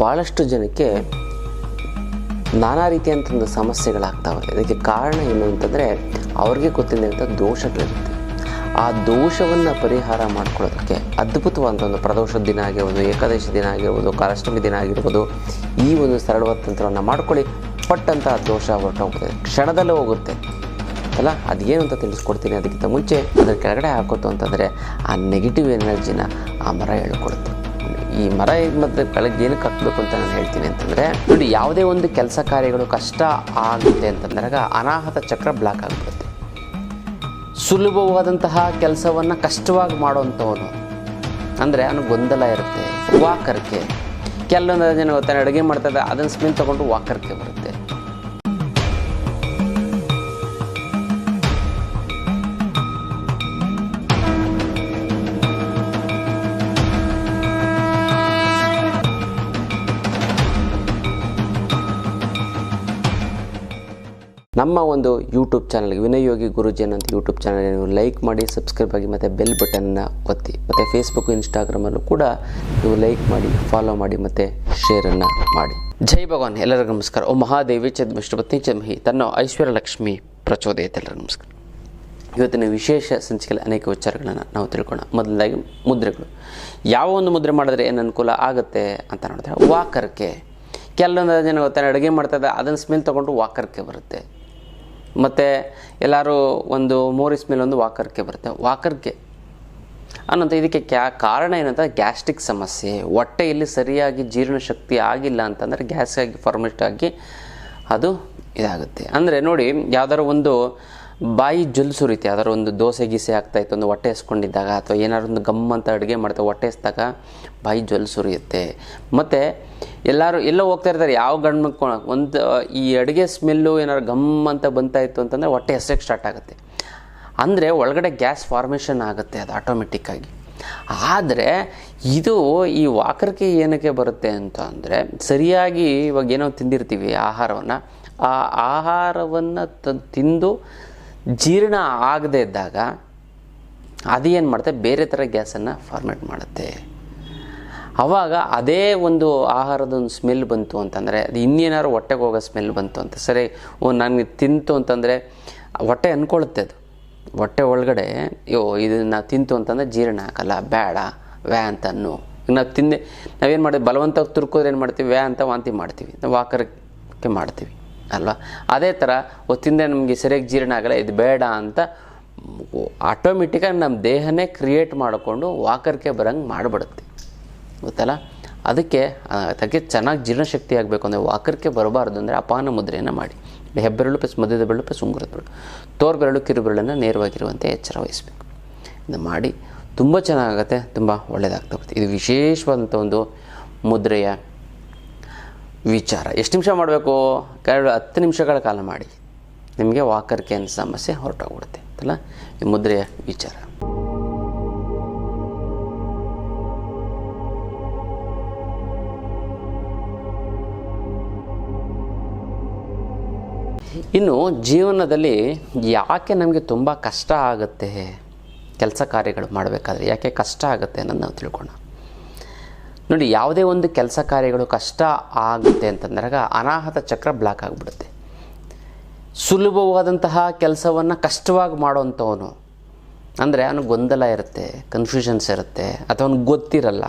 ಭಾಳಷ್ಟು ಜನಕ್ಕೆ ನಾನಾ ರೀತಿಯಂಥ ಒಂದು ಸಮಸ್ಯೆಗಳಾಗ್ತಾವೆ. ಇದಕ್ಕೆ ಕಾರಣ ಏನು ಅಂತಂದರೆ ಅವ್ರಿಗೆ ಗೊತ್ತಿಲ್ಲದಂಥ ದೋಷಗಳಿರುತ್ತೆ ಆ ದೋಷವನ್ನು ಪರಿಹಾರ ಮಾಡ್ಕೊಳ್ಳೋದಕ್ಕೆ ಅದ್ಭುತವಾದಂಥ ಒಂದು ಪ್ರದೋಷದ ದಿನ ಆಗಿರ್ಬೋದು, ಏಕಾದಶಿ ದಿನ ಆಗಿರ್ಬೋದು ಕಾಲಾಷ್ಟಮಿ ದಿನ ಆಗಿರ್ಬೋದು, ಈ ಒಂದು ಸರಳವಾದ ತಂತ್ರವನ್ನು ಮಾಡ್ಕೊಳ್ಳಿ. ಪಟ್ಟಂತಹ ದೋಷ ಹೊರಟೋಗ್ತದೆ ಕ್ಷಣದಲ್ಲೇ ಹೋಗುತ್ತೆ. ಅಲ್ಲ, ಅದೇನು ಅಂತ ತಿಳಿಸ್ಕೊಡ್ತೀನಿ. ಅದಕ್ಕಿಂತ ಮುಂಚೆ ಅದರ ಕೆಳಗಡೆ ಹಾಕೋತು ಅಂತಂದರೆ ಆ ನೆಗೆಟಿವ್ ಎನರ್ಜಿನ ಆ ಮರ ಹೇಳ್ಕೊಡುತ್ತೆ ಈ ಮರ ಮತ್ತು ಕೆಳಗೆ ಏನಕ್ಕೆ ಹಾಕಬೇಕು ಅಂತ ನಾನು ಹೇಳ್ತೀನಿ ಅಂತಂದರೆ, ನೋಡಿ, ಯಾವುದೇ ಒಂದು ಕೆಲಸ ಕಾರ್ಯಗಳು ಕಷ್ಟ ಆಗುತ್ತೆ ಅಂತಂದಾಗ ಅನಾಹತ ಚಕ್ರ ಬ್ಲಾಕ್ ಆಗಿಬಿಡುತ್ತೆ. ಸುಲಭವಾದಂತಹ ಕೆಲಸವನ್ನು ಕಷ್ಟವಾಗಿ ಮಾಡುವಂಥವನು, ಅಂದರೆ ಅವನು ಗೊಂದಲ ಇರುತ್ತೆ ವಾಕರ್ಕೆ ಕೆಲವೊಂದು ಜನ ಗೊತ್ತಾನೆ ಅಡುಗೆ ಮಾಡ್ತಾರೆ ಅದನ್ನು ಸ್ಮೆಲ್ ತೊಗೊಂಡು ವಾಕರ್ಕೆ ಬರುತ್ತೆ. ನಮ್ಮ ಒಂದು ಯೂಟ್ಯೂಬ್ ಚಾನಲ್ಗೆ ವಿನಯೋಗಿ ಯೋಗಿ ಗುರುಜಿ ಅನ್ನೋ ಯೂಟ್ಯೂಬ್ ಚಾನಲ್ ನೀವು ಲೈಕ್ ಮಾಡಿ ಸಬ್ಸ್ಕ್ರೈಬ್ ಆಗಿ ಮತ್ತು ಬೆಲ್ ಬಟನ್ನ ಒತ್ತಿ, ಮತ್ತು ಫೇಸ್ಬುಕ್ ಇನ್ಸ್ಟಾಗ್ರಾಮಲ್ಲೂ ಕೂಡ ನೀವು ಲೈಕ್ ಮಾಡಿ ಫಾಲೋ ಮಾಡಿ, ಮತ್ತು ಶೇರನ್ನು ಮಾಡಿ. ಜೈ ಭಗವಾನ್. ಎಲ್ಲರಿಗೂ ನಮಸ್ಕಾರ. ಓ ಮಹಾದೇವಿ ಚದ್ ವಿಷ್ಣುಪತ್ನಿ ಚಮಹಿ ತನ್ನ ಐಶ್ವರ್ಯ ಲಕ್ಷ್ಮಿ ಪ್ರಚೋದಯತೆ ಎಲ್ಲರಿಗೂ ನಮಸ್ಕಾರ. ಇವತ್ತಿನ ವಿಶೇಷ ಸಂಚಿಕೆಯಲ್ಲಿ ಅನೇಕ ವಿಚಾರಗಳನ್ನು ನಾವು ತಿಳ್ಕೊಳ್ಳೋಣ ಮೊದಲದಾಗಿ ಮುದ್ರೆಗಳು. ಯಾವ ಒಂದು ಮುದ್ರೆ ಮಾಡಿದ್ರೆ ಏನು ಅನುಕೂಲ ಆಗುತ್ತೆ ಅಂತ ನೋಡಿದ್ರೆ ವಾಕರ್ಕೆ ಕೆಲವೊಂದು ಜನ ಗೊತ್ತಾನೆ ಅಡುಗೆ ಮಾಡ್ತಾರೆ ಅದನ್ನು ಸ್ಮೆಲ್ ತೊಗೊಂಡು ವಾಕರ್ಕೆ ಬರುತ್ತೆ. ಮತ್ತು ಎಲ್ಲರೂ ಒಂದು ಮೋರಿಸ್ ಮೇಲೆ ಒಂದು ವಾಕರ್ಕೆ ಬರುತ್ತೆ. ವಾಕರ್ಗೆ. ಅನ್ನೋಂಥ ಇದಕ್ಕೆ ಕ್ಯಾ, ಕಾರಣ ಏನಂತ ಗ್ಯಾಸ್ಟ್ರಿಕ್ ಸಮಸ್ಯೆ. ಹೊಟ್ಟೆಯಲ್ಲಿ ಸರಿಯಾಗಿ ಜೀರ್ಣಶಕ್ತಿ ಆಗಿಲ್ಲ ಅಂತಂದರೆ ಗ್ಯಾಸ್ ಆಗಿ ಫಾರ್ಮೇಟ್ ಆಗಿ ಅದು ಇದಾಗುತ್ತೆ. ಅಂದರೆ ನೋಡಿ, ಯಾವ್ದಾದ್ರು ಒಂದು ಬಾಯಿ ಜುಲ್ ಸುರಿತೆ ಯಾವ್ದಾದ್ರು ಒಂದು ದೋಸೆ ಗೀಸೆ ಆಗ್ತಾಯಿತ್ತು ಒಂದು ಹೊಟ್ಟೆ ಎಸ್ಕೊಂಡಿದ್ದಾಗ, ಅಥವಾ ಏನಾದ್ರು ಒಂದು ಗಮ್ ಅಂತ ಅಡುಗೆ ಮಾಡ್ತಾ ಹೊಟ್ಟೆ ಎಸ್ದಾಗ ಬಾಯಿ ಜೊಲ್ ಸುರಿಯುತ್ತೆ. ಮತ್ತು ಎಲ್ಲರೂ, ಎಲ್ಲೋ ಹೋಗ್ತಾ ಇರ್ತಾರೆ, ಯಾವ ಗಂಡು ಒಂದು, ಈ ಅಡುಗೆ ಸ್ಮೆಲ್ಲು ಏನಾದ್ರು ಗಮ್ ಅಂತ ಬಂತಾಯಿತ್ತು ಅಂತಂದರೆ ಹೊಟ್ಟೆ ಎಸಕ್ಕೆ ಸ್ಟಾರ್ಟ್ ಆಗುತ್ತೆ. ಅಂದರೆ ಒಳಗಡೆ ಗ್ಯಾಸ್ ಫಾರ್ಮೇಷನ್ ಆಗುತ್ತೆ ಅದು ಆಟೋಮೆಟಿಕ್ಕಾಗಿ ಆದರೆ ಇದು ಈ ವಾಕರ್ಕೆ ಏನಕ್ಕೆ ಬರುತ್ತೆ ಅಂತ ಅಂದರೆ, ಸರಿಯಾಗಿ ಇವಾಗ ಏನೋ ತಿಂದಿರ್ತೀವಿ ಆಹಾರವನ್ನು, ಆ ಆಹಾರವನ್ನು ತಿಂದು ಜೀರ್ಣ ಆಗದೇ ಇದ್ದಾಗ ಅದು ಏನು ಮಾಡುತ್ತೆ? ಬೇರೆ ಥರ ಗ್ಯಾಸನ್ನು ಫಾರ್ಮೇಟ್ ಮಾಡುತ್ತೆ. ಆವಾಗ ಅದೇ ಒಂದು ಆಹಾರದ ಒಂದು ಸ್ಮೆಲ್ ಬಂತು ಅಂತಂದರೆ, ಅದು ಇನ್ನೇನಾದ್ರು ಹೊಟ್ಟೆಗೆ ಹೋಗೋ ಸ್ಮೆಲ್ ಬಂತು ಅಂತ. ಸರಿ, ಓ ನನಗೆ ತಿಂತು ಅಂತಂದರೆ, ಹೊಟ್ಟೆ ಅಂದ್ಕೊಳುತ್ತೆ ಅದು. ಹೊಟ್ಟೆ ಒಳಗಡೆ ಯೋ ಇದನ್ನು ತಿಂತು ಅಂತಂದರೆ ಜೀರ್ಣ ಆಗಲ್ಲ, ಬೇಡ, ವ್ಯಾ ಅಂತ ಅನ್ನು. ನಾವು ತಿಂದೆ, ನಾವೇನು ಮಾಡ್ತೀವಿ? ಬಲವಂತವಾಗಿ ತುರ್ಕೋದ್ರೆ ಏನು ಮಾಡ್ತೀವಿ? ವ್ಯಾ ಅಂತ ವಾಂತಿ ಮಾಡ್ತೀವಿ. ನಾವು ವಾಕರಕ್ಕೆ ಮಾಡ್ತೀವಿ. ಅಲ್ವಾ? ಅದೇ ಥರ ಒತ್ತಿಂದ ನಮಗೆ ಸರಿಯಾಗಿ ಜೀರ್ಣ ಆಗಲ್ಲ, ಇದು ಬೇಡ ಅಂತ ಆಟೋಮೆಟಿಕಾಗಿ ನಮ್ಮ ದೇಹನೇ ಕ್ರಿಯೇಟ್ ಮಾಡಿಕೊಂಡು ವಾಕರ್ಕೆ ಬರೋಂಗೆ ಮಾಡಿಬಿಡುತ್ತೆ. ಗೊತ್ತಲ್ಲ? ಅದಕ್ಕೆ ಅದಕ್ಕೆ ಚೆನ್ನಾಗಿ ಜೀರ್ಣಶಕ್ತಿ ಆಗಬೇಕು ಅಂದರೆ ವಾಕರ್ಕೆ ಬರಬಾರ್ದು ಅಂದರೆ ಅಪಾನ ಮುದ್ರೆಯನ್ನು ಮಾಡಿ. ಹೆಬ್ಬೆರಳು ಪ್ಲಸ್ ಮಧ್ಯದ ಬೆರಳು ಪ್ಲಸ್ ಉಂಗುರದ ಬೆರಳು. ತೋರ್ ಬೆರಳು ಕಿರು ಬೆರಳನ್ನು ನೇರವಾಗಿರುವಂತೆ ಎಚ್ಚರ ವಹಿಸಬೇಕು. ಇದು ಮಾಡಿ, ತುಂಬ ಚೆನ್ನಾಗುತ್ತೆ ತುಂಬ ಒಳ್ಳೆಯದಾಗ್ತಾ ಬರುತ್ತೆ ಇದು ವಿಶೇಷವಾದಂಥ ಒಂದು ಮುದ್ರೆಯ ವಿಚಾರ. ಎಷ್ಟು ನಿಮಿಷ ಮಾಡಬೇಕು? ಎರಡು ಹತ್ತು ನಿಮಿಷಗಳ ಕಾಲ ಮಾಡಿ. ನಿಮಗೆ ವಾಕರ್ಕೆ ಸಮಸ್ಯೆ ಹೊರಟೋಗ್ಬಿಡುತ್ತೆ. ಅಲ್ಲ ಈ ಮುದ್ರೆಯ ವಿಚಾರ. ಇನ್ನು ಜೀವನದಲ್ಲಿ ಯಾಕೆ ನಮಗೆ ತುಂಬ ಕಷ್ಟ ಆಗುತ್ತೆ? ಕೆಲಸ ಕಾರ್ಯಗಳು ಮಾಡಬೇಕಾದ್ರೆ ಯಾಕೆ ಕಷ್ಟ ಆಗುತ್ತೆ ಅನ್ನೋದು ನಾವು ತಿಳ್ಕೊಳ್ಳೋಣ. ನೋಡಿ, ಯಾವುದೇ ಒಂದು ಕೆಲಸ ಕಾರ್ಯಗಳು ಕಷ್ಟ ಆಗುತ್ತೆ ಅಂತಂದಾಗ ಅನಾಹತ ಚಕ್ರ ಬ್ಲಾಕ್ ಆಗಿಬಿಡುತ್ತೆ. ಸುಲಭವಾದಂತಹ ಕೆಲಸವನ್ನು ಕಷ್ಟವಾಗಿ ಮಾಡೋವಂಥವನು, ಅಂದರೆ ಅವನು ಗೊಂದಲ ಇರುತ್ತೆ ಕನ್ಫ್ಯೂಷನ್ಸ್ ಇರುತ್ತೆ, ಅಥವಾ ಅವ್ನಿಗೆ ಗೊತ್ತಿರಲ್ಲ.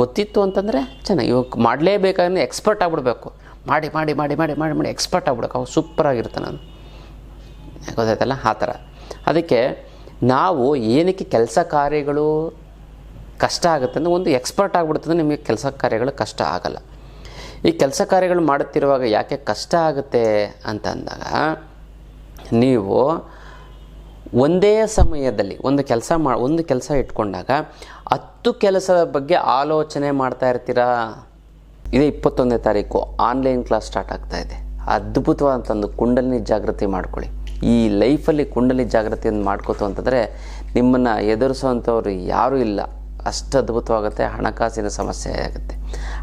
ಗೊತ್ತಿತ್ತು ಅಂತಂದರೆ ಚೆನ್ನಾಗಿ, ಇವಾಗ ಮಾಡಲೇಬೇಕಾದ್ರೆ ಎಕ್ಸ್ಪರ್ಟ್ ಆಗಿಬಿಡ್ಬೇಕು. ಮಾಡಿ ಮಾಡಿ ಮಾಡಿ ಮಾಡಿ ಮಾಡಿ ಮಾಡಿ ಎಕ್ಸ್ಪರ್ಟ್ ಆಗ್ಬಿಡಕ್ಕೆ ಸೂಪರ್ ಸೂಪರಾಗಿರುತ್ತೆ ನಾನು ಗೊತ್ತಾಯ್ತಲ್ಲ? ಆ ಥರ. ಅದಕ್ಕೆ ನಾವು ಏನಕ್ಕೆ ಕೆಲಸ ಕಾರ್ಯಗಳು ಕಷ್ಟ ಆಗುತ್ತೆ ಅಂದರೆ ಒಂದು ಎಕ್ಸ್ಪರ್ಟ್ ಆಗಿಬಿಡ್ತಂದ್ರೆ ನಿಮಗೆ ಕೆಲಸ ಕಾರ್ಯಗಳು ಕಷ್ಟ ಆಗಲ್ಲ. ಈ ಕೆಲಸ ಕಾರ್ಯಗಳು ಮಾಡುತ್ತಿರುವಾಗ ಯಾಕೆ ಕಷ್ಟ ಆಗುತ್ತೆ ಅಂತ ಅಂದಾಗ ನೀವು ಒಂದೇ ಸಮಯದಲ್ಲಿ ಒಂದು ಕೆಲಸ ಮಾ, ಒಂದು ಕೆಲಸ ಇಟ್ಕೊಂಡಾಗ ಹತ್ತು ಕೆಲಸದ ಬಗ್ಗೆ ಆಲೋಚನೆ ಮಾಡ್ತಾ ಇರ್ತೀರಾ? ಇದೇ ಇಪ್ಪತ್ತೊಂದನೇ ತಾರೀಕು ಆನ್ಲೈನ್ ಕ್ಲಾಸ್ ಸ್ಟಾರ್ಟ್ ಆಗ್ತಾ ಇದೆ. ಅದ್ಭುತವಾದಂಥ ಒಂದು ಕುಂಡಲಿನಿ ಜಾಗೃತಿ ಮಾಡ್ಕೊಳ್ಳಿ. ಈ ಲೈಫಲ್ಲಿ ಕುಂಡಲಿ ಜಾಗೃತಿಯನ್ನು ಮಾಡ್ಕೋತು ಅಂತಂದರೆ ನಿಮ್ಮನ್ನು ಎದುರಿಸುವಂಥವ್ರು ಯಾರೂ ಇಲ್ಲ. ಅಷ್ಟು ಅದ್ಭುತವಾಗುತ್ತೆ ಹಣಕಾಸಿನ ಸಮಸ್ಯೆ ಆಗುತ್ತೆ.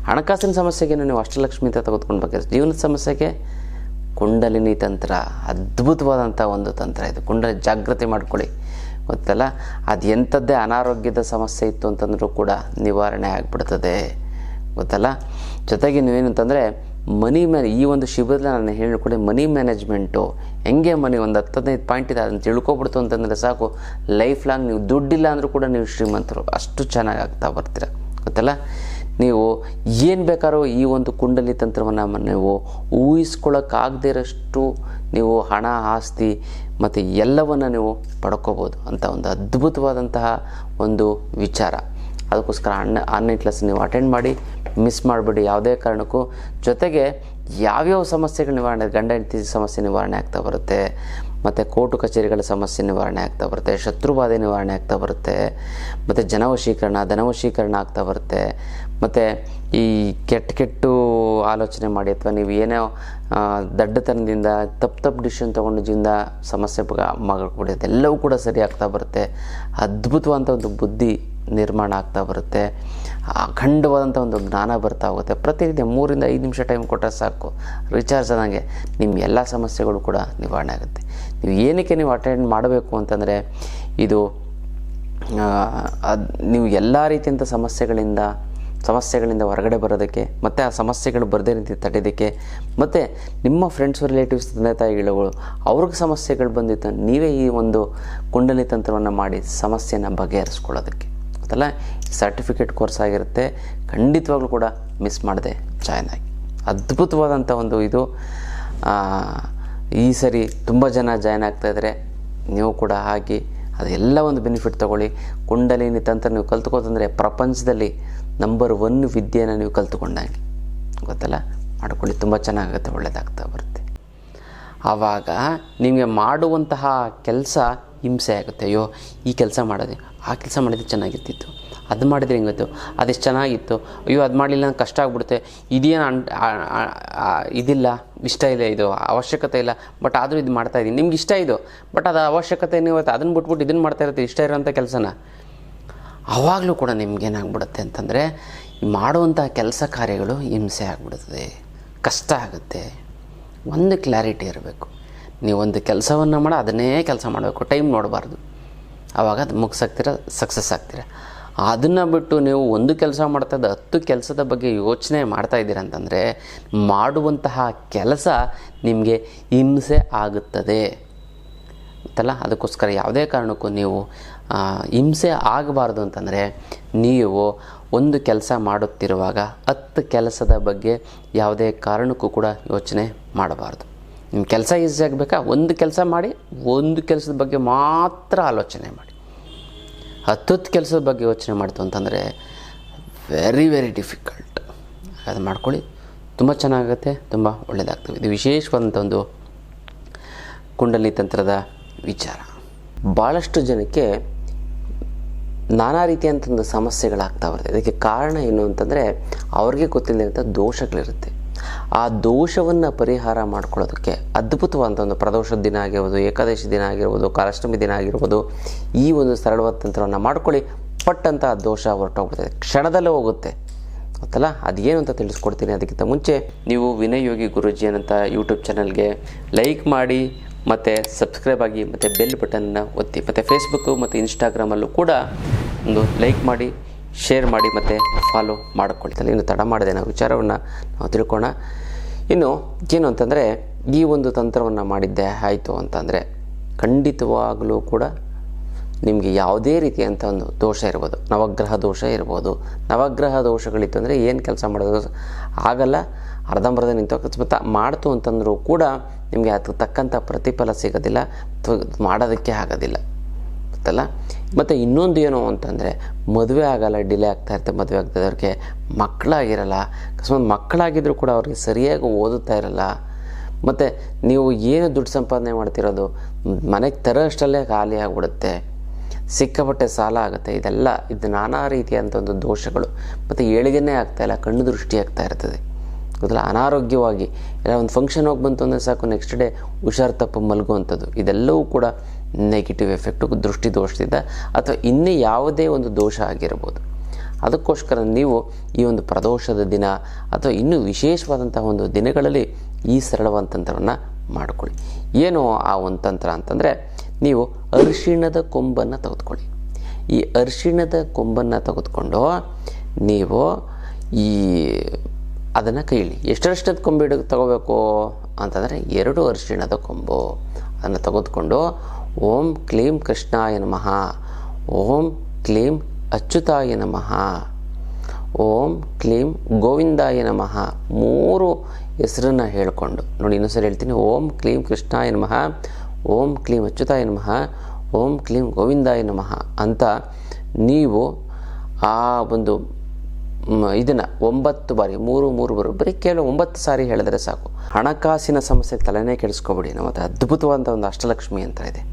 ಹಣಕಾಸಿನ ಸಮಸ್ಯೆಗೆ ನೀವು ಅಷ್ಟಲಕ್ಷ್ಮಿ ಅಂತ ತೆಗೆದುಕೊಂಡು ಬಗ್ಗೆ, ಜೀವನದ ಸಮಸ್ಯೆಗೆ ಕುಂಡಲಿನಿ ತಂತ್ರ, ಅದ್ಭುತವಾದಂಥ ಒಂದು ತಂತ್ರ ಇದು. ಕುಂಡಲಿ ಜಾಗೃತಿ ಮಾಡ್ಕೊಳ್ಳಿ. ಗೊತ್ತಲ್ಲ? ಅದು ಎಂಥದ್ದೇ ಅನಾರೋಗ್ಯದ ಸಮಸ್ಯೆ ಇತ್ತು ಅಂತಂದರೂ ಕೂಡ ನಿವಾರಣೆ ಆಗಿಬಿಡ್ತದೆ. ಗೊತ್ತಲ್ಲ? ಜೊತೆಗೆ ನೀವೇನಂತಂದರೆ ಮನಿ ಮ್ಯಾನ, ಈ ಒಂದು ಶಿಬಿರದಲ್ಲಿ ನಾನು ಹೇಳಿಕೊಡಿ ಮನಿ ಮ್ಯಾನೇಜ್ಮೆಂಟು, ಹೆಂಗೆ ಮನಿ ಒಂದು ಹತ್ತು ಹದಿನೈದು ಪಾಯಿಂಟ್ ಇದೆ, ಅದನ್ನು ತಿಳ್ಕೊಬಿಡ್ತು ಅಂತಂದರೆ ಸಾಕು. ಲೈಫ್ ಲಾಂಗ್ ನೀವು ದುಡ್ಡಿಲ್ಲ ಅಂದರೂ ಕೂಡ ನೀವು ಶ್ರೀಮಂತರು, ಅಷ್ಟು ಚೆನ್ನಾಗಿ ಆಗ್ತಾ ಬರ್ತೀರ. ಗೊತ್ತಲ್ಲ? ನೀವು ಏನು ಬೇಕಾದ್ರೂ ಈ ಒಂದು ಕುಂಡಲಿ ತಂತ್ರವನ್ನು ನೀವು ಊಹಿಸ್ಕೊಳ್ಳೋಕ್ಕಾಗದೇ ಇರೋಷ್ಟು ನೀವು ಹಣ, ಆಸ್ತಿ ಮತ್ತು ಎಲ್ಲವನ್ನು ನೀವು ಪಡ್ಕೋಬೋದು ಅಂತ ಒಂದು ಅದ್ಭುತವಾದಂತಹ ಒಂದು ವಿಚಾರ. ಅದಕ್ಕೋಸ್ಕರ ಅನ್ನ ಆನ್ಲೈನ್ ಕ್ಲಾಸ್ ನೀವು ಅಟೆಂಡ್ ಮಾಡಿ ಮಿಸ್ ಮಾಡಿಬಿಡಿ ಯಾವುದೇ ಕಾರಣಕ್ಕೂ ಜೊತೆಗೆ ಯಾವ್ಯಾವ ಸಮಸ್ಯೆಗಳು ನಿವಾರಣೆ ಗಂಡ ಹೆಂಡತಿ ಸಮಸ್ಯೆ ನಿವಾರಣೆ ಆಗ್ತಾ ಬರುತ್ತೆ ಮತ್ತು ಕೋರ್ಟು ಕಚೇರಿಗಳ ಸಮಸ್ಯೆ ನಿವಾರಣೆ ಆಗ್ತಾ ಬರುತ್ತೆ ಶತ್ರುಬಾಧೆ ನಿವಾರಣೆ ಆಗ್ತಾ ಬರುತ್ತೆ ಮತ್ತು ಜನವಶೀಕರಣ ಧನವಶೀಕರಣ ಆಗ್ತಾ ಬರುತ್ತೆ ಮತ್ತು ಈ ಕೆಟ್ಟ ಕೆಟ್ಟು ಆಲೋಚನೆ ಮಾಡಿ ಅಥವಾ ನೀವು ಏನೋ ದಡ್ಡತನದಿಂದ ತಪ್ಪು ತಪ್ಪು ಡಿಸಿಷನ್ ತೊಗೊಂಡು ಜೀವನ ಸಮಸ್ಯೆ ಮಾಡ್ಕೊಡಿ ಎಲ್ಲವೂ ಕೂಡ ಸರಿ ಆಗ್ತಾ ಬರುತ್ತೆ ಅದ್ಭುತವಾದಂಥ ಒಂದು ಬುದ್ಧಿ ನಿರ್ಮಾಣ ಆಗ್ತಾ ಬರುತ್ತೆ. ಅಖಂಡವಾದಂಥ ಒಂದು ಜ್ಞಾನ ಬರ್ತಾ ಹೋಗುತ್ತೆ. ಪ್ರತಿನಿತ್ಯ ಮೂರಿಂದ ಐದು ನಿಮಿಷ ಟೈಮ್ ಕೊಟ್ಟರೆ ಸಾಕು. ರಿಚಾರ್ಜ್ ಆದಂಗೆ ನಿಮ್ಮ ಎಲ್ಲ ಸಮಸ್ಯೆಗಳು ಕೂಡ ನಿವಾರಣೆ ಆಗುತ್ತೆ. ನೀವು ಏನಕ್ಕೆ ನೀವು ಅಟೆಂಡ್ ಮಾಡಬೇಕು ಅಂತಂದರೆ, ಇದು ಅದು, ನೀವು ಎಲ್ಲ ರೀತಿಯಂಥ ಸಮಸ್ಯೆಗಳಿಂದ ಸಮಸ್ಯೆಗಳಿಂದ ಹೊರಗಡೆ ಬರೋದಕ್ಕೆ, ಮತ್ತು ಆ ಸಮಸ್ಯೆಗಳು ಬರದೇ ರೀತಿ ತಡೆಯೋದಕ್ಕೆ, ಮತ್ತು ನಿಮ್ಮ ಫ್ರೆಂಡ್ಸ್ ರಿಲೇಟಿವ್ಸ್ ತಂದೆ ತಾಯಿಗಳು ಅವ್ರಿಗೆ ಸಮಸ್ಯೆಗಳು ಬಂದಿತ್ತು ನೀವೇ ಈ ಒಂದು ಕುಂಡಲಿ ತಂತ್ರವನ್ನು ಮಾಡಿ ಸಮಸ್ಯೆನ ಬಗೆಹರಿಸ್ಕೊಳ್ಳೋದಕ್ಕೆ. ಗೊತ್ತಲ್ಲ ಸರ್ಟಿಫಿಕೇಟ್ ಕೋರ್ಸ್ ಆಗಿರುತ್ತೆ. ಖಂಡಿತವಾಗ್ಲೂ ಕೂಡ ಮಿಸ್ ಮಾಡಿದೆ ಜಾಯ್ನ್ ಆಗಿ. ಅದ್ಭುತವಾದಂಥ ಒಂದು ಇದು. ಈ ಸರಿ ತುಂಬ ಜನ ಜಾಯ್ನ್ ಆಗ್ತಾಯಿದ್ರೆ ನೀವು ಕೂಡ ಹಾಕಿ ಅದೆಲ್ಲ ಒಂದು ಬೆನಿಫಿಟ್ ತೊಗೊಳ್ಳಿ. ಕುಂಡಲಿನಿ ತಂತ್ರ ನೀವು ಕಲ್ತ್ಕೋತಂದರೆ ಪ್ರಪಂಚದಲ್ಲಿ ನಂಬರ್ ಒನ್ ವಿದ್ಯೆನ ನೀವು ಕಲ್ತ್ಕೊಂಡಂಗೆ. ಗೊತ್ತಲ್ಲ? ಮಾಡ್ಕೊಳ್ಳಿ, ತುಂಬ ಚೆನ್ನಾಗುತ್ತೆ ಒಳ್ಳೆಯದಾಗ್ತಾ ಬರುತ್ತೆ. ಆವಾಗ ನಿಮಗೆ ಮಾಡುವಂತಹ ಕೆಲಸ ಹಿಂಸೆ ಆಗುತ್ತೆ, ಅಯ್ಯೋ, ಈ ಕೆಲಸ ಮಾಡೋದು. ಆ ಕೆಲಸ ಮಾಡಿದ್ರೆ ಚೆನ್ನಾಗಿರ್ತಿತ್ತು. ಅದು ಮಾಡಿದ್ರೆ ಹೆಂಗಿತ್ತು ಅದೆಷ್ಟು ಚೆನ್ನಾಗಿತ್ತು? ಅಯ್ಯೋ, ಅದು ಮಾಡಲಿಲ್ಲ ಅಂದ್ರೆ ಕಷ್ಟ ಆಗ್ಬಿಡುತ್ತೆ. ಇದೇನು ಅನ್ ಇದಿಲ್ಲ, ಇಷ್ಟ ಇಲ್ಲ ಇದು, ಅವಶ್ಯಕತೆ ಇಲ್ಲ. ಬಟ್ ಆದರೂ ಇದು ಮಾಡ್ತಾ ಇದ್ದೀನಿ ನಿಮ್ಗೆ ಇಷ್ಟ ಇದು, ಬಟ್ ಅದು ಅವಶ್ಯಕತೆ ನೀವು ಅದನ್ನು ಬಿಟ್ಬಿಟ್ಟು ಇದನ್ನು ಮಾಡ್ತಾ ಇರುತ್ತೆ ಇಷ್ಟ ಇರೋಂಥ ಕೆಲಸನ. ಆವಾಗಲೂ ಕೂಡ ನಿಮ್ಗೇನಾಗ್ಬಿಡುತ್ತೆ ಅಂತಂದರೆ ಮಾಡುವಂಥ ಕೆಲಸ ಕಾರ್ಯಗಳು ಹಿಂಸೆ ಆಗ್ಬಿಡುತ್ತದೆ ಕಷ್ಟ ಆಗುತ್ತೆ. ಒಂದು ಕ್ಲಾರಿಟಿ ಇರಬೇಕು. ನೀವು ಒಂದು ಕೆಲಸವನ್ನು ಮಾಡಿ, ಅದನ್ನೇ ಕೆಲಸ ಮಾಡಬೇಕು. ಟೈಮ್ ನೋಡಬಾರ್ದು. ಆವಾಗ ಅದು ಮುಗಿಸಾಗ್ತೀರ ಸಕ್ಸಸ್ ಆಗ್ತೀರ. ಅದನ್ನು ಬಿಟ್ಟು ನೀವು ಒಂದು ಕೆಲಸ ಮಾಡ್ತಾ ಇದ್ದ ಹತ್ತು ಕೆಲಸದ ಬಗ್ಗೆ ಯೋಚನೆ ಮಾಡ್ತಾ ಇದ್ದೀರ ಅಂತಂದರೆ, ಮಾಡುವಂತಹ ಕೆಲಸ ನಿಮಗೆ ಹಿಂಸೆ ಆಗುತ್ತದೆ. ಅಂತಲ್ಲ? ಅದಕ್ಕೋಸ್ಕರ ಯಾವುದೇ ಕಾರಣಕ್ಕೂ ನೀವು ಹಿಂಸೆ ಆಗಬಾರ್ದು ಅಂತಂದರೆ, ನೀವು ಒಂದು ಕೆಲಸ ಮಾಡುತ್ತಿರುವಾಗ ಹತ್ತು ಕೆಲಸದ ಬಗ್ಗೆ ಯಾವುದೇ ಕಾರಣಕ್ಕೂ ಕೂಡ ಯೋಚನೆ ಮಾಡಬಾರ್ದು. ನಿಮ್ಮ ಕೆಲಸ ಈಸಿ ಆಗಬೇಕಾ? ಒಂದು ಕೆಲಸ ಮಾಡಿ, ಒಂದು ಕೆಲಸದ ಬಗ್ಗೆ ಮಾತ್ರ ಆಲೋಚನೆ ಮಾಡಿ. ಹತ್ತತ್ತು ಕೆಲಸದ ಬಗ್ಗೆ ಯೋಚನೆ ಮಾಡ್ತು ಅಂತಂದರೆ ವೆರಿ ವೆರಿ ಡಿಫಿಕಲ್ಟ್ ಅದು ಮಾಡ್ಕೊಳ್ಳಿ. ತುಂಬ ಚೆನ್ನಾಗುತ್ತೆ, ತುಂಬ ಒಳ್ಳೆಯದಾಗ್ತವೆ ಇದು ವಿಶೇಷವಾದಂಥ ಒಂದು ಕುಂಡಲಿ ತಂತ್ರದ ವಿಚಾರ. ಭಾಳಷ್ಟು ಜನಕ್ಕೆ ನಾನಾ ರೀತಿಯಂಥ ಒಂದು ಸಮಸ್ಯೆಗಳಾಗ್ತಾ ಬರುತ್ತೆ ಇದಕ್ಕೆ ಕಾರಣ ಏನು ಅಂತಂದರೆ, ಅವ್ರಿಗೆ ಗೊತ್ತಿಲ್ಲದಂಥ ದೋಷಗಳಿರುತ್ತೆ. ಆ ದೋಷವನ್ನು ಪರಿಹಾರ ಮಾಡ್ಕೊಳ್ಳೋದಕ್ಕೆ ಅದ್ಭುತವಾದಂಥ ಒಂದು ಪ್ರದೋಷದ ದಿನ ಆಗಿರ್ಬೋದು, ಏಕಾದಶಿ ದಿನ ಆಗಿರ್ಬೋದು, ಕಾಲಾಷ್ಟಮಿ ದಿನ ಆಗಿರ್ಬೋದು, ಈ ಒಂದು ಸರಳವಾದ ತಂತ್ರವನ್ನು ಮಾಡ್ಕೊಳ್ಳಿ, ಪಟ್ಟಂತ ದೋಷ ಹೊರಟೋಗ್ಬಿಡ್ತದೆ. ಕ್ಷಣದಲ್ಲೇ ಹೋಗುತ್ತೆ. ಗೊತ್ತಲ್ಲ? ಅದೇನು ಅಂತ ತಿಳಿಸ್ಕೊಡ್ತೀನಿ ಅದಕ್ಕಿಂತ ಮುಂಚೆ ನೀವು ವಿನಯ್ ಯೋಗಿ ಗುರೂಜಿ ಅನ್ನಂಥ ಯೂಟ್ಯೂಬ್ ಚಾನಲ್ಗೆ ಲೈಕ್ ಮಾಡಿ, ಮತ್ತು ಸಬ್ಸ್ಕ್ರೈಬ್ ಆಗಿ, ಮತ್ತು ಬೆಲ್ ಬಟನ್ನ ಒತ್ತಿ, ಮತ್ತು ಫೇಸ್ಬುಕ್ಕು ಮತ್ತು ಇನ್ಸ್ಟಾಗ್ರಾಮಲ್ಲೂ ಕೂಡ ಒಂದು ಲೈಕ್ ಮಾಡಿ ಶೇರ್ ಮಾಡಿ ಮತ್ತು ಫಾಲೋ ಮಾಡಿಕೊಳ್ತಲ್ಲ ಇನ್ನು ತಡ ಮಾಡದೆ ನಾವು ವಿಚಾರವನ್ನು ನಾವು ತಿಳ್ಕೋಣ ಇನ್ನು ಏನು ಅಂತಂದರೆ, ಈ ಒಂದು ತಂತ್ರವನ್ನು ಮಾಡಿದ್ದೆ ಆಯಿತು ಅಂತಂದರೆ, ಖಂಡಿತವಾಗಲೂ ಕೂಡ ನಿಮಗೆ ಯಾವುದೇ ರೀತಿಯಂಥ ಒಂದು ದೋಷ ಇರ್ಬೋದು. ನವಗ್ರಹ ದೋಷ ಇರ್ಬೋದು. ನವಗ್ರಹ ದೋಷಗಳಿತ್ತು ಅಂದರೆ ಏನು ಕೆಲಸ ಮಾಡೋದು? ಆಗಲ್ಲ. ಅರ್ಧಂಬರ್ಧ ನಿಂತು ಮಾಡ್ತು ಅಂತಂದರೂ ಕೂಡ ನಿಮಗೆ ಅದಕ್ಕೆ ತಕ್ಕಂಥ ಪ್ರತಿಫಲ ಸಿಗೋದಿಲ್ಲ. ಅಥವಾ ಮಾಡೋದಕ್ಕೆ ಆಗೋದಿಲ್ಲ. ಗೊತ್ತಲ್ಲ ಮತ್ತು ಇನ್ನೊಂದು ಏನು ಅಂತಂದರೆ, ಮದುವೆ ಆಗಲ್ಲ ಡಿಲೇ ಆಗ್ತಾ ಇರುತ್ತೆ ಮದುವೆ ಆಗ್ತದವ್ರಿಗೆ ಮಕ್ಕಳಾಗಿರಲ್ಲ, ಅಕಸ್ಮಾತ್ ಮಕ್ಕಳಾಗಿದ್ದರೂ ಕೂಡ ಅವ್ರಿಗೆ ಸರಿಯಾಗಿ ಓದುತ್ತಾ ಇರಲ್ಲ. ಮತ್ತು ನೀವು ಏನು ದುಡ್ಡು ಸಂಪಾದನೆ ಮಾಡ್ತಿರೋದು ಮನೆಗೆ ತರೋ ಅಷ್ಟಲ್ಲೇ ಖಾಲಿ ಆಗಿಬಿಡುತ್ತೆ. ಸಿಕ್ಕಾಪಟ್ಟೆ ಸಾಲ ಆಗುತ್ತೆ. ಇದೆಲ್ಲ, ಇದು ನಾನಾ ರೀತಿಯಾದಂಥ ಒಂದು ದೋಷಗಳು. ಮತ್ತು ಏಳಿಗೆನೇ ಆಗ್ತಾಯಿಲ್ಲ ಕಣ್ಣು ದೃಷ್ಟಿ ಆಗ್ತಾ ಇರ್ತದೆ. ಗೊತ್ತಲ್ಲ, ಅನಾರೋಗ್ಯವಾಗಿ, ಇಲ್ಲ, ಒಂದು ಫಂಕ್ಷನ್ ಹೋಗಿ ಬಂತು ಅಂದರೆ ಸಾಕು ನೆಕ್ಸ್ಟ್ ಡೇ ಹುಷಾರು ತಪ್ಪು ಮಲಗುವಂಥದ್ದು. ಇದೆಲ್ಲವೂ ಕೂಡ ನೆಗೆಟಿವ್ ಎಫೆಕ್ಟು ದೃಷ್ಟಿ ದೋಷದಿಂದ ಅಥವಾ ಇನ್ನೇ ಯಾವುದೇ ಒಂದು ದೋಷ ಆಗಿರ್ಬೋದು. ಅದಕ್ಕೋಸ್ಕರ ನೀವು ಈ ಒಂದು ಪ್ರದೋಷದ ದಿನ ಅಥವಾ ಇನ್ನೂ ವಿಶೇಷವಾದಂಥ ಒಂದು ದಿನಗಳಲ್ಲಿ ಈ ಸರಳವಾದ ತಂತ್ರವನ್ನು ಮಾಡಿಕೊಳ್ಳಿ. ಏನು ಆ ಒಂದು ತಂತ್ರ ಅಂತಂದರೆ ನೀವು ಅರಿಶಿಣದ ಕೊಂಬನ್ನು ತೆಗೆದುಕೊಳ್ಳಿ. ಈ ಅರಿಶಿಣದ ಕೊಂಬನ್ನು ತೆಗೆದುಕೊಂಡು ನೀವು ಈ ಅದನ್ನು ಕೈಯಲ್ಲಿ ಎಷ್ಟರಷ್ಟದ ಕೊಂಬು ಹಿಡಿದು ತಗೋಬೇಕು ಅಂತಂದರೆ ಎರಡು ಅರಿಶಿಣದ ಕೊಂಬು ಅದನ್ನು ತೆಗೆದುಕೊಂಡು ಓಂ ಕ್ಲೀಂ ಕೃಷ್ಣಾಯ ನಮಃ. ಓಂ ಕ್ಲೀಂ ಅಚ್ಯುತಾಯ ನಮಃ. ಓಂ ಕ್ಲೀಂ ಗೋವಿಂದಾಯ ನಮಃ. ಮೂರು ಹೆಸರನ್ನು ಹೇಳಿಕೊಂಡು. ನೋಡಿ ಇನ್ನೊಂದ್ಸರಿ ಹೇಳ್ತೀನಿ. ಓಂ ಕ್ಲೀಂ ಕೃಷ್ಣಾಯ ನಮಃ. ಓಂ ಕ್ಲೀಂ ಅಚ್ಯುತಾಯ ನಮಃ. ಓಂ ಕ್ಲೀಂ ಗೋವಿಂದಾಯ ನಮಃ ಅಂತ ನೀವು ಆ ಒಂದು ಇದನ್ನು ಒಂಬತ್ತು ಬಾರಿ, ಮೂರು ಮೂರು ಬಾರಿ, ಬರೀ ಕೇವಲ ಒಂಬತ್ತು ಸಾರಿ ಹೇಳಿದ್ರೆ ಸಾಕು. ಹಣಕಾಸಿನ ಸಮಸ್ಯೆ ತಲೆನೇ ಕೆಡಿಸ್ಕೊಬಿಡಿ. ನಮ್ಮ ಅದ್ಭುತವಾದಂಥ ಅದ್ಭುತವಾದ ಒಂದು ಅಷ್ಟಲಕ್ಷ್ಮಿ ಅಂತ ಇದೆ.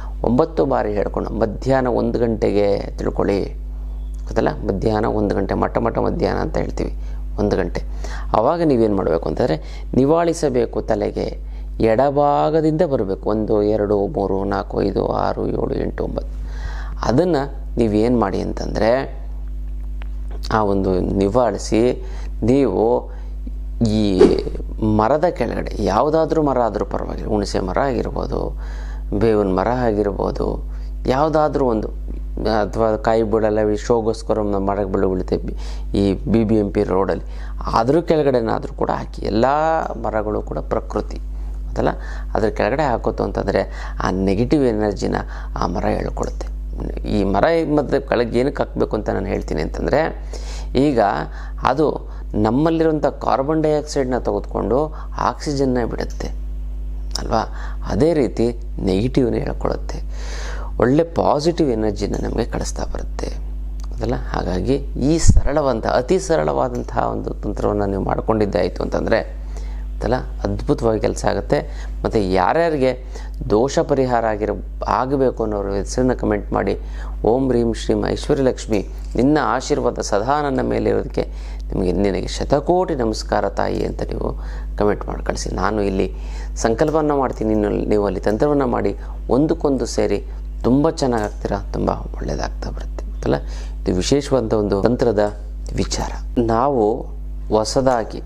ಒಂಬತ್ತು ಬಾರಿ ಹೇಳ್ಕೊಂಡು, ಮಧ್ಯಾಹ್ನ ಒಂದು ಗಂಟೆಗೆ ತಿಳ್ಕೊಳ್ಳಿ. ಗೊತ್ತಲ್ಲ? ಮಧ್ಯಾಹ್ನ ಒಂದು ಗಂಟೆ ಮಟ್ಟ ಮಟ್ಟ ಮಧ್ಯಾಹ್ನ ಅಂತ ಹೇಳ್ತೀವಿ, ಒಂದು ಗಂಟೆ. ಆವಾಗ ನೀವೇನು ಮಾಡಬೇಕು ಅಂತಂದರೆ, ನಿವಾಳಿಸಬೇಕು ತಲೆಗೆ, ಎಡಭಾಗದಿಂದ ಬರಬೇಕು. ಒಂದು, ಎರಡು, ಮೂರು, ನಾಲ್ಕು, ಐದು, ಆರು, ಏಳು, ಎಂಟು, ಒಂಬತ್ತು. ಅದನ್ನು ನೀವೇನು ಮಾಡಿ ಅಂತಂದರೆ, ಆ ಒಂದು ನಿವಾಳಿಸಿ, ನೀವು ಈ ಮರದ ಕೆಳಗಡೆ, ಯಾವುದಾದ್ರೂ ಮರ ಆದರೂ ಪರವಾಗಿಲ್ಲ, ಹುಣಸೆ ಮರ ಆಗಿರ್ಬೋದು ಬೇವಿನ ಮರ ಆಗಿರ್ಬೋದು, ಯಾವುದಾದ್ರೂ ಒಂದು, ಅಥವಾ ಕಾಯಿ ಬೀಳಲ್ಲ ಈ ಶೋಗೋಸ್ಕರ ನಮ್ಮ ಮರಕ್ಕೆ ಬೆಳೆ ಬಿ- ಈ ಬಿ ಬಿ ಎಂ ಪಿ ರೋಡಲ್ಲಿ ಆದರೂ ಕೆಳಗಡೆನಾದರೂ ಕೂಡ ಹಾಕಿ, ಎಲ್ಲ ಮರಗಳು ಕೂಡ ಪ್ರಕೃತಿ, ಅದಲ್ಲ? ಅದ್ರ ಕೆಳಗಡೆ ಹಾಕೋತು ಅಂತಂದರೆ, ಆ ನೆಗೆಟಿವ್ ಎನರ್ಜಿನ ಆ ಮರ ಹೇಳ್ಕೊಳುತ್ತೆ ಈ ಮರ ಮತ್ತು ಕೆಳಗೆ ಏನಕ್ಕೆ ಹಾಕಬೇಕು ಅಂತ ನಾನು ಹೇಳ್ತೀನಿ ಅಂತಂದರೆ, ಈಗ ಅದು ನಮ್ಮಲ್ಲಿರುವಂಥ ಕಾರ್ಬನ್ ಡೈಆಕ್ಸೈಡ್ನ ತೆಗೆದುಕೊಂಡು ಆಕ್ಸಿಜನ್ನ ಬಿಡುತ್ತೆ. ಅಲ್ವಾ? ಅದೇ ರೀತಿ ನೆಗೆಟಿವ್ನ ಹೇಳ್ಕೊಳ್ಳುತ್ತೆ ಒಳ್ಳೆ ಪಾಸಿಟಿವ್ ಎನರ್ಜಿನ ನಮಗೆ ಕಳಿಸ್ತಾ ಬರುತ್ತೆ. ಅದಲ್ಲ ಹಾಗಾಗಿ ಈ ಸರಳವಂಥ ಅತಿ ಸರಳವಾದಂತಹ ಒಂದು ತಂತ್ರವನ್ನು ನೀವು ಮಾಡಿಕೊಂಡಿದ್ದಾಯಿತು ಅಂತಂದರೆ ಅದಲ್ಲ ಅದ್ಭುತವಾಗಿ ಕೆಲಸ ಆಗುತ್ತೆ. ಮತ್ತು ಯಾರ್ಯಾರಿಗೆ ದೋಷ ಪರಿಹಾರ ಆಗಿರೋ, ಆಗಬೇಕು ಅನ್ನೋರು ಹೆಸರನ್ನ ಕಮೆಂಟ್ ಮಾಡಿ. ಓಂ ರೀಂ ಶ್ರೀಂ ಐಶ್ವರ್ಯಲಕ್ಷ್ಮಿ ನಿನ್ನ ಆಶೀರ್ವಾದ ಸದಾ ನನ್ನ ಮೇಲೆ ಇರೋದಕ್ಕೆ ನಿಮಗೆ ನಿನಗೆ ಶತಕೋಟಿ ನಮಸ್ಕಾರ ತಾಯಿ ಅಂತ ನೀವು ಕಮೆಂಟ್ ಮಾಡಿ ಕಳಿಸಿ. ನಾನು ಇಲ್ಲಿ ಸಂಕಲ್ಪವನ್ನು ಮಾಡ್ತೀನಿ. ನೀವು ಅಲ್ಲಿ ತಂತ್ರವನ್ನು ಮಾಡಿ ಒಂದಕ್ಕೊಂದು ಸೇರಿ ತುಂಬ ಚೆನ್ನಾಗಾಗ್ತೀರಾ? ತುಂಬ ಒಳ್ಳೆಯದಾಗ್ತಾ ಬರುತ್ತೆ. ಅಲ್ಲ ಇದು ವಿಶೇಷವಾದ ಒಂದು ತಂತ್ರದ ವಿಚಾರ. ನಾವು ಹೊಸದಾಗಿ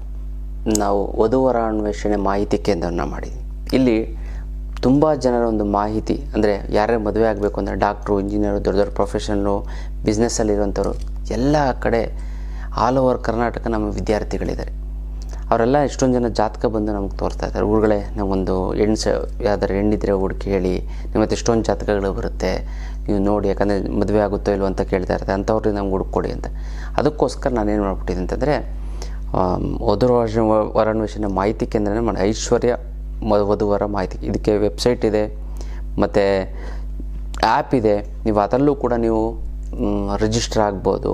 ನಾವು ವಧುವರ ಅನ್ವೇಷಣೆ ಮಾಹಿತಿ ಕೇಂದ್ರವನ್ನು ಮಾಡಿದ್ವಿ. ಇಲ್ಲಿ ತುಂಬ ಜನರ ಒಂದು ಮಾಹಿತಿ, ಅಂದರೆ ಯಾರ್ಯಾರು ಮದುವೆ ಆಗಬೇಕು ಅಂದರೆ ಡಾಕ್ಟ್ರು, ಇಂಜಿನಿಯರು, ದೊಡ್ಡ ದೊಡ್ಡ ಪ್ರೊಫೆಷನ್ನು ಬಿಸ್ನೆಸ್ಸಲ್ಲಿರುವಂಥವ್ರು ಎಲ್ಲ ಕಡೆ ಆಲ್ ಓವರ್ ಕರ್ನಾಟಕ ನಮ್ಮ ವಿದ್ಯಾರ್ಥಿಗಳಿದ್ದಾರೆ. ಅವರೆಲ್ಲ ಎಷ್ಟೊಂದು ಜನ ಜಾತಕ ಬಂದು ನಮ್ಗೆ ತೋರಿಸ್ತಾ ಇದ್ದಾರೆ. ಊರುಗಳೇ ನಾವೊಂದು ಹೆಣ್ಣು ಸ, ಯಾವ್ದಾರು ಹೆಣ್ಣಿದ್ರೆ ಹುಡುಕಿ ಹೇಳಿ ನಿಮ್ಮ ಹತ್ರ ಎಷ್ಟೊಂದು ಜಾತಕಗಳು ಬರುತ್ತೆ, ನೀವು ನೋಡಿ, ಯಾಕಂದರೆ ಮದುವೆ ಆಗುತ್ತೋ ಇಲ್ವೋ ಅಂತ ಕೇಳ್ತಾ ಇರ್ತಾರೆ. ಅಂಥವ್ರಿಗೆ ನಮ್ಗೆ ಹುಡುಕೊಡಿ ಅಂತ. ಅದಕ್ಕೋಸ್ಕರ ನಾನೇನು ಮಾಡ್ಬಿಟ್ಟಿದ್ದೆ ಅಂತಂದರೆ ವಧು ವರಾನ್ವೇಷಣೆ ಮಾಹಿತಿ ಕೇಂದ್ರನೇ ಮಾಡಿ, ಐಶ್ವರ್ಯ ವಧುವರ ಮಾಹಿತಿ. ಇದಕ್ಕೆ ವೆಬ್ಸೈಟ್ ಇದೆ, ಮತ್ತು ಆ್ಯಪ್ ಇದೆ. ನೀವು ಅದರಲ್ಲೂ ಕೂಡ ನೀವು ರಿಜಿಸ್ಟರ್ ಆಗ್ಬೋದು.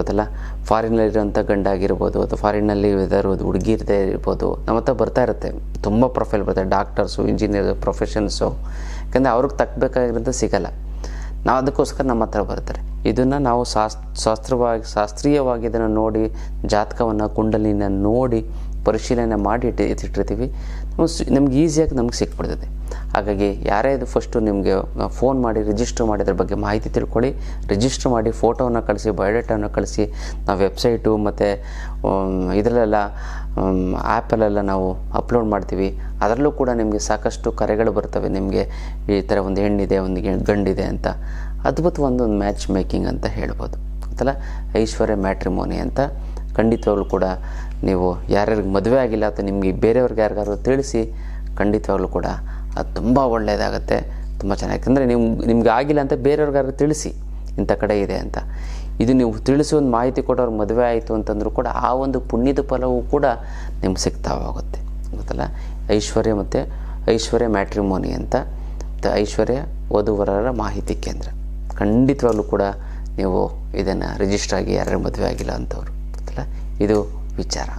ಗೊತ್ತಲ್ಲ? ಫಾರಿನಲ್ಲಿರುವಂಥ ಗಂಡ ಆಗಿರ್ಬೋದು ಅಥವಾ ಫಾರಿನಲ್ಲಿ ಇರೋದು ಹುಡುಗಿರದೇ ಇರ್ಬೋದು, ನಮ್ಮ ಹತ್ರ ಬರ್ತಾ ಇರುತ್ತೆ. ತುಂಬ ಪ್ರೊಫೈಲ್ ಬರ್ತದೆ ಡಾಕ್ಟರ್ಸು, ಇಂಜಿನಿಯರ್ಸು, ಪ್ರೊಫೆಷನ್ಸು. ಯಾಕಂದರೆ ಅವ್ರಿಗೆ ತಕ್ಕಬೇಕಾಗಿರೋದು ಸಿಗಲ್ಲ. ನಾವು ಅದಕ್ಕೋಸ್ಕರ ನಮ್ಮ ಹತ್ರ ಬರ್ತಾರೆ. ಇದನ್ನು ನಾವು ಶಾಸ್, ಶಾಸ್ತ್ರವಾಗಿ, ಶಾಸ್ತ್ರೀಯವಾಗಿ ಇದನ್ನು ನೋಡಿ, ಜಾತಕವನ್ನು, ಕುಂಡಲಿನ ನೋಡಿ ಪರಿಶೀಲನೆ ಮಾಡಿ ಇಟ್ಟು ಎತ್ತಿಟ್ಟಿರ್ತೀವಿ ನಮ್ಗೆ ಈಸಿಯಾಗಿ ನಮ್ಗೆ ಸಿಕ್ಬಿಡ್ತದೆ. ಹಾಗಾಗಿ ಯಾರೇ ಇದು ಫಸ್ಟು ನಿಮಗೆ ಫೋನ್ ಮಾಡಿ ರಿಜಿಸ್ಟರ್ ಮಾಡಿದ್ರ ಬಗ್ಗೆ ಮಾಹಿತಿ ತಿಳ್ಕೊಳ್ಳಿ. ರಿಜಿಸ್ಟರ್ ಮಾಡಿ ಫೋಟೋವನ್ನು ಕಳಿಸಿ ಬಯೋಡೇಟಾವನ್ನು ಕಳಿಸಿ, ನಾವು ವೆಬ್ಸೈಟು ಮತ್ತು ಇದರಲ್ಲೆಲ್ಲ ಆ್ಯಪಲ್ಲೆಲ್ಲ ನಾವು ಅಪ್ಲೋಡ್ ಮಾಡ್ತೀವಿ. ಅದರಲ್ಲೂ ಕೂಡ ನಿಮಗೆ ಸಾಕಷ್ಟು ಕರೆಗಳು ಬರ್ತವೆ. ನಿಮಗೆ ಈ ಥರ ಒಂದು ಹೆಣ್ಣಿದೆ, ಒಂದು ಗಂಡಿದೆ ಅಂತ. ಅದ್ಭುತ ಒಂದು ಮ್ಯಾಚ್ ಮೇಕಿಂಗ್ ಅಂತ ಹೇಳ್ಬೋದು. ಗೊತ್ತಲ್ಲ ಐಶ್ವರ್ಯ ಮ್ಯಾಟ್ರಿಮೋನಿ ಅಂತ ಖಂಡಿತವಾಗ್ಲೂ ಕೂಡ ನೀವು ಯಾರ್ಯಾರಿಗೆ ಮದುವೆ ಆಗಿಲ್ಲ ಅಥವಾ ನಿಮಗೆ ಬೇರೆಯವ್ರಿಗೆ ಯಾರಿಗಾದ್ರು ತಿಳಿಸಿ, ಖಂಡಿತವಾಗ್ಲೂ ಕೂಡ ಅದು ತುಂಬ ಒಳ್ಳೆಯದಾಗುತ್ತೆ. ತುಂಬ ಚೆನ್ನಾಗಿ. ಯಾಕಂದರೆ ನೀವು ನಿಮ್ಗೆ ಆಗಿಲ್ಲ ಅಂತ ಬೇರೆಯವ್ರಿಗಾದ್ರು ತಿಳಿಸಿ, ಇಂಥ ಕಡೆ ಇದೆ ಅಂತ. ಇದು ನೀವು ತಿಳಿಸಿ ಒಂದು ಮಾಹಿತಿ ಕೊಟ್ಟವ್ರ ಮದುವೆ ಆಯಿತು ಅಂತಂದರೂ ಕೂಡ ಆ ಒಂದು ಪುಣ್ಯದ ಫಲವೂ ಕೂಡ ನಿಮ್ಗೆ ಸಿಗ್ತಾ ಹೋಗುತ್ತೆ ಗೊತ್ತಲ್ಲ? ಐಶ್ವರ್ಯ ಮತ್ತು ಐಶ್ವರ್ಯ ಮ್ಯಾಟ್ರಿಮೋನಿ ಅಂತ, ಮತ್ತು ಐಶ್ವರ್ಯ ವಧುವರರ ಮಾಹಿತಿ ಕೇಂದ್ರ. ಖಂಡಿತವಾಗ್ಲೂ ಕೂಡ ನೀವು ಇದನ್ನು ರಿಜಿಸ್ಟರ್ ಆಗಿ ಯಾರ್ಯಾರು ಮದುವೆ ಆಗಿಲ್ಲ ಅಂಥವ್ರು ಗೊತ್ತಲ್ಲ? ಇದು bicara.